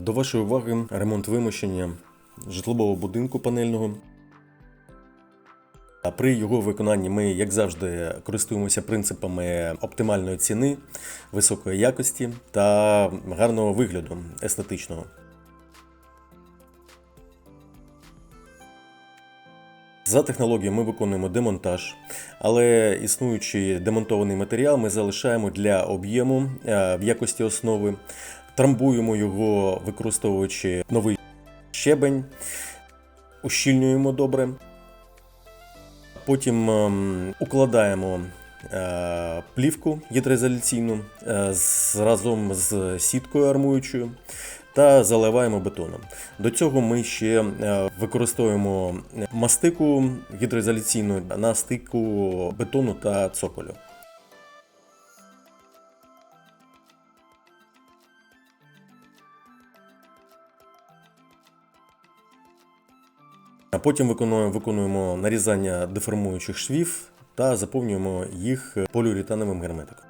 До вашої уваги ремонт вимощення житлового будинку панельного. При його виконанні ми, як завжди, користуємося принципами оптимальної ціни, високої якості та гарного вигляду естетичного. За технологією ми виконуємо демонтаж, але існуючий демонтований матеріал ми залишаємо для об'єму е, в якості основи, трамбуємо його, використовуючи новий щебень, ущільнюємо добре. Потім ем, укладаємо е, плівку гідроізоляційну е, разом з сіткою армуючою та заливаємо бетоном. До цього ми ще е, використовуємо мастику гідроізоляційну на стику бетону та цоколю. А потім виконуємо, виконуємо нарізання деформуючих швів та заповнюємо їх поліуретановим герметиком.